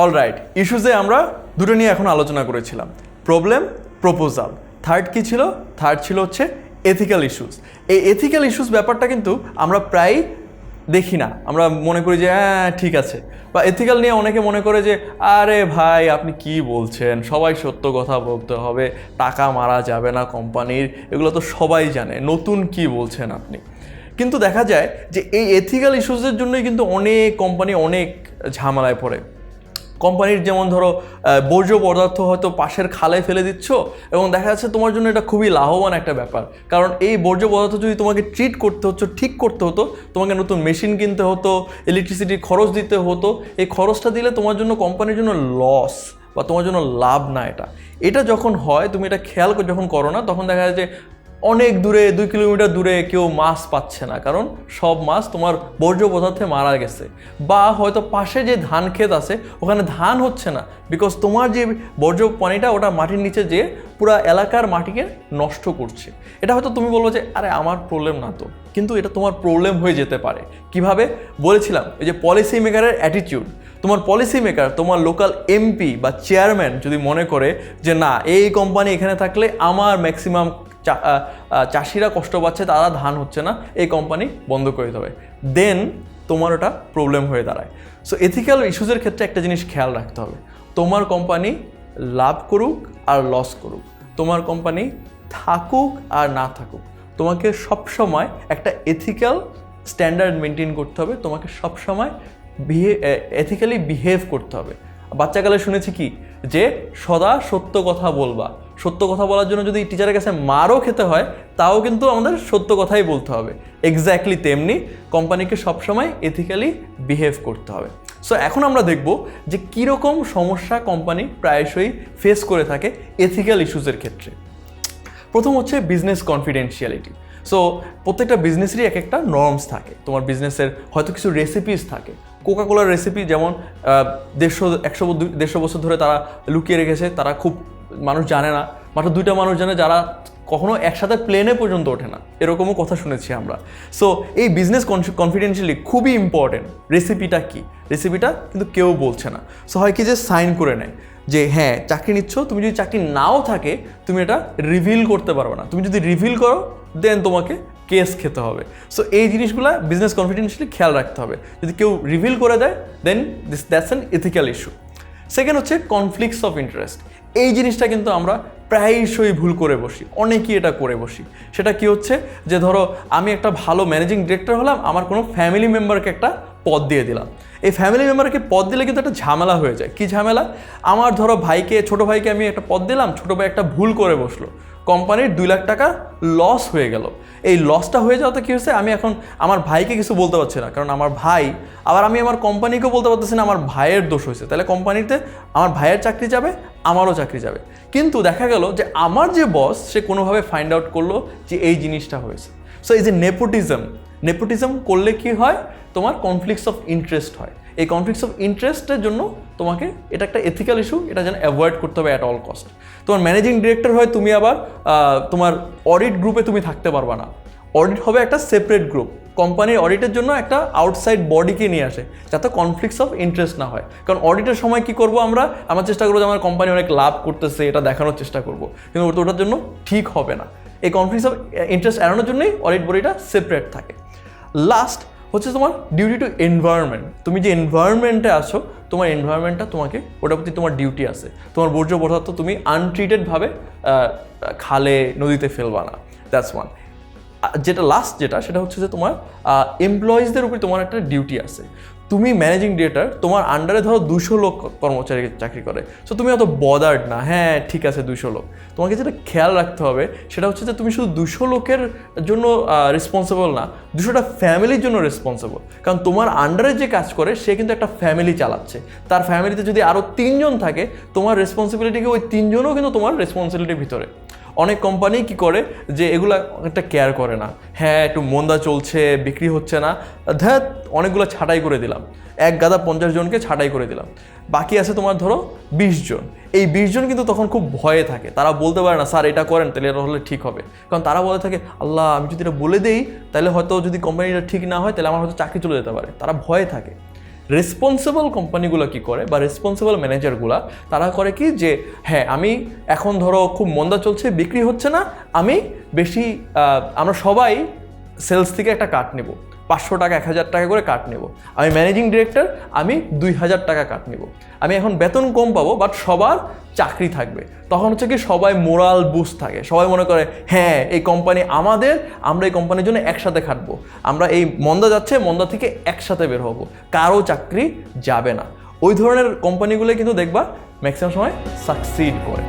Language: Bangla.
অল রাইট ইস্যুসে আমরা দুটো নিয়ে এখন আলোচনা করেছিলাম। প্রবলেম প্রপোজাল থার্ড কি ছিল? থার্ড ছিল হচ্ছে এথিক্যাল ইস্যুস এই এথিক্যাল ইস্যুস ব্যাপারটা কিন্তু আমরা প্রায় দেখি না। আমরা মনে করি যে হ্যাঁ ঠিক আছে। বা এথিক্যাল নিয়ে অনেকে মনে করে যে, আরে ভাই, আপনি কি বলছেন? সবাই সত্য কথা বলতে হবে। টাকা মারা যাবে না কোম্পানির। এগুলো তো সবাই জানে। নতুন কি বলছেন আপনি? কিন্তু দেখা যায় যে, এই এথিক্যাল ইস্যুসের জন্যই কিন্তু অনেক কোম্পানি অনেক ঝামেলায় পড়ে। কোম্পানির যেমন ধরো বর্জ্য পদার্থ হয়তো পাশের খালে ফেলে দিচ্ছ এবং দেখা যাচ্ছে তোমার জন্য এটা খুবই লাভবান একটা ব্যাপার। কারণ এই বর্জ্য পদার্থ যদি তোমাকে ট্রিট করতে হচ্ছে ঠিক করতে হতো, তোমাকে নতুন মেশিন কিনতে হতো ইলেকট্রিসিটির খরচ দিতে হতো, এই খরচটা দিলে তোমার জন্য কোম্পানির জন্য লস বা তোমার জন্য লাভ না এটা। এটা যখন হয়, তুমি এটা খেয়াল যখন করো না, তখন দেখা যায় যে অনেক দূরে, দুই কিলোমিটার দূরে কেউ মাছ পাচ্ছে না। কারণ সব মাছ তোমার বর্জ্য পদার্থে মারা গেছে। বা হয়তো পাশে যে ধান ক্ষেত আছে, ওখানে ধান হচ্ছে না। বিকজ তোমার যে বর্জ্য পানিটা ওটা মাটির নিচে যেয়ে পুরো এলাকার মাটিকে নষ্ট করছে। এটা হয়তো তুমি বলব যে, আরে, আমার প্রবলেম না তো। কিন্তু এটা তোমার প্রবলেম হয়ে যেতে পারে। কীভাবে? বলেছিলাম, এই যে পলিসি মেকারের অ্যাটিটিউড তোমার পলিসি মেকার তোমার লোকাল এমপি বা চেয়ারম্যান যদি মনে করে যে, না, এই কোম্পানি এখানে থাকলে আমার ম্যাক্সিমাম চাষিরা কষ্ট পাচ্ছে, তারা ধান হচ্ছে না, এই কোম্পানি বন্ধ করে দিতে হবে দেন তোমার ওটা প্রবলেম হয়ে দাঁড়ায়। সো এথিক্যাল ইস্যুজের ক্ষেত্রে একটা জিনিস খেয়াল রাখতে হবে। তোমার কোম্পানি লাভ করুক আর লস করুক। তোমার কোম্পানি থাকুক আর না থাকুক। তোমাকে সবসময় একটা এথিক্যাল স্ট্যান্ডার্ড মেনটেন করতে হবে। তোমাকে সবসময় বিহে এথিক্যালি বিহেভ করতে হবে। বাচ্চাকালে শুনেছি কি? যে সদা সত্য কথা বলবা। সত্য কথা বলার জন্য যদি টিচারের কাছে মারও খেতে হয়, তাও কিন্তু আমাদের সত্য কথাই বলতে হবে। এক্স্যাক্টলি তেমনি কোম্পানিকে সবসময় এথিক্যালি বিহেভ করতে হবে। সো এখন আমরা দেখব যে কীরকম সমস্যা কোম্পানি প্রায়শই ফেস করে থাকে এথিক্যাল ইস্যুসের ক্ষেত্রে। প্রথম হচ্ছে বিজনেস কনফিডেন্সিয়ালিটি সো প্রত্যেকটা বিজনেসেরই এক একটা নর্মস থাকে। তোমার বিজনেসের হয়তো কিছু রেসিপিস থাকে। কোকাকোলার রেসিপি যেমন দেড়শো, একশো দেড়শো বছর ধরে তারা লুকিয়ে রেখেছে, তারা খুব মানুষ জানে না, মাত্র দুইটা মানুষ জানে যারা কখনো একসাথে প্লেনে পর্যন্ত ওঠে না। এরকমও কথা শুনেছি আমরা। সো এই বিজনেস কনফিডেন্সিয়ালি খুবই ইম্পর্টেন্ট রেসিপিটা কি? রেসিপিটা কিন্তু কেউ বলছে না। সো হয় কি যে সাইন করে নেয় যে হ্যাঁ চাকরি নিচ্ছ, তুমি যদি চাকরি নাও থাকে, তুমি এটা রিভিল করতে পারবে না। তুমি যদি রিভিল করো দেন তোমাকে কেস খেতে হবে। সো এই জিনিসগুলো বিজনেস কনফিডেন্সিয়ালি খেয়াল রাখতে হবে। যদি কেউ রিভিল করে দেয় then this that's an ethical issue second হচ্ছে কনফ্লিক্টস অফ ইন্টারেস্ট এই জিনিসটা কিন্তু আমরা প্রায়শই ভুল করে বসি, অনেকেই এটা করে বসি। সেটা কি হচ্ছে? যে ধরো, আমি একটা ভালো ম্যানেজিং ডিরেক্টর হলাম, আমার কোনো ফ্যামিলি মেম্বারকে একটা পদ দিয়ে দিলাম। এই ফ্যামিলি মেম্বারকে পদ দিলে কিন্তু একটা ঝামেলা হয়ে যায়। কি ঝামেলা? আমার ধরো ভাইকে, ছোট ভাইকে আমি একটা পদ দিলাম, ছোট ভাই একটা ভুল করে বসল। কোম্পানির দুই লাখ টাকা লস হয়ে গেল। এই লসটা হয়ে যাওয়াতে কী হয়েছে? আমি এখন আমার ভাইকে কিছু বলতে পারছি না, কারণ আমার ভাই, আবার আমি আমার কোম্পানিকেও বলতে পারতেছি না, আমার ভাইয়ের দোষ হয়েছে। তাহলে কোম্পানিতে আমার ভাইয়ের চাকরি যাবে, আমারও চাকরি যাবে। কিন্তু দেখা গেল যে আমার যে বস সে কোনোভাবে ফাইন্ড আউট করল যে এই জিনিসটা হয়েছে। সো এই যে নেপোটিজম নেপোটিজম করলে কি হয়? তোমার কনফ্লিক্টস অফ ইন্টারেস্ট হয়। এই কনফ্লিক্টস অফ ইন্টারেস্টের জন্য তোমাকে এটা একটা এথিক্যাল ইস্যু এটা যেন অ্যাভয়েড করতে হবে অ্যাট অল কস্ট তোমার ম্যানেজিং ডিরেক্টর হয়, তুমি আবার তোমার অডিট গ্রুপে তুমি থাকতে পারবা না। অডিট হবে একটা সেপারেট গ্রুপ কোম্পানির অডিটের জন্য একটা আউটসাইড বডিকে নিয়ে আসে, যাতে কনফ্লিক্টস অফ ইন্টারেস্ট না হয়। কারণ অডিটের সময় কি করব আমরা? আমার চেষ্টা করব যে আমার কোম্পানি অনেক লাভ করতেছে, এটা দেখানোর চেষ্টা করব। কিন্তু ওটা ওটার জন্য ঠিক হবে না। এই কনফ্লিক্টস অফ ইন্টারেস্ট এড়ানোর জন্যই অডিট বডিটা সেপারেট থাকে। লাস্ট হচ্ছে তোমার ডিউটি টু এনভায়রনমেন্ট তুমি যে এনভায়রনমেন্টে আছো, তোমার এনভায়রনমেন্টটা তোমাকে, ওটার প্রতি তোমার ডিউটি আছে। তোমার বর্জ্য পদার্থ তুমি আনট্রিটেডভাবে খালে, নদীতে ফেলবা না। দ্যাটস ওয়ান যেটা লাস্ট যেটা, সেটা হচ্ছে যে তোমার এমপ্লয়িজদের উপরে তোমার একটা ডিউটি আছে। তুমি ম্যানেজিং ডিরেক্টর তোমার আন্ডারে ধরো দুশো লোক কর্মচারী চাকরি করে। সো তুমি অত বদার্ড না। হ্যাঁ ঠিক আছে, দুশো লোক। তোমাকে যেটা খেয়াল রাখতে হবে, সেটা হচ্ছে যে তুমি শুধু দুশো লোকের জন্য রেসপন্সিবল না, দুশোটা ফ্যামিলির জন্য রেসপন্সিবল কারণ তোমার আন্ডারে যে কাজ করে, সে কিন্তু একটা ফ্যামিলি চালাচ্ছে। তার ফ্যামিলিতে যদি আরও তিনজন থাকে, তোমার রেসপন্সিবিলিটিকে ওই তিনজনও কিন্তু তোমার রেসপন্সিবিলিটির ভিতরে। অনেক কোম্পানি কি করে যে এগুলা একটা কেয়ার করে না। হ্যাঁ একটু মন্দা চলছে, বিক্রি হচ্ছে না। ধ্যাত অনেকগুলো ছাঁটাই করে দিলাম। এক গাদা পঞ্চাশ জনকে ছাটাই করে দিলাম। বাকি আছে তোমার ধরো বিশ জন। এই বিশ জন কিন্তু তখন খুব ভয়ে থাকে। তারা বলতে পারে না, স্যার, এটা করেন, তাহলে এটা হলে ঠিক হবে। কারণ তারা বলে থাকে, আল্লাহ, আমি যদি এটা বলে দেই, তাহলে হয়তো যদি কোম্পানিটা ঠিক না হয়, তাহলে আমার হয়তো চাকরি চলে যেতে পারে। তারা ভয়ে থাকে। রেসপন্সিবল কোম্পানিগুলো কি করে বা রেসপন্সিবল ম্যানেজারগুলা তারা করে কি যে হ্যাঁ আমি এখন ধরো খুব মন্দা চলছে, বিক্রি হচ্ছে না, আমি বেশি আমরা সবাই সেলস থেকে একটা কাট নেব। পাঁচশো টাকা, এক হাজার টাকা করে কাট নেব। আমি ম্যানেজিং ডিরেক্টর আমি দুই হাজার টাকা কাট নেব। আমি এখন বেতন কম পাবো বাট সবার চাকরি থাকবে। তখন হচ্ছে কি সবাই মোরাল বুস্ট থাকে। সবাই মনে করে হ্যাঁ এই কোম্পানি আমাদের, আমরা এই কোম্পানির জন্য একসাথে খাটবো। আমরা এই মন্দা যাচ্ছে, মন্দা থেকে একসাথে বের হব। কারও চাকরি যাবে না। ওই ধরনের কোম্পানিগুলো কিন্তু দেখবা ম্যাক্সিমাম সময় সাকসিড করে।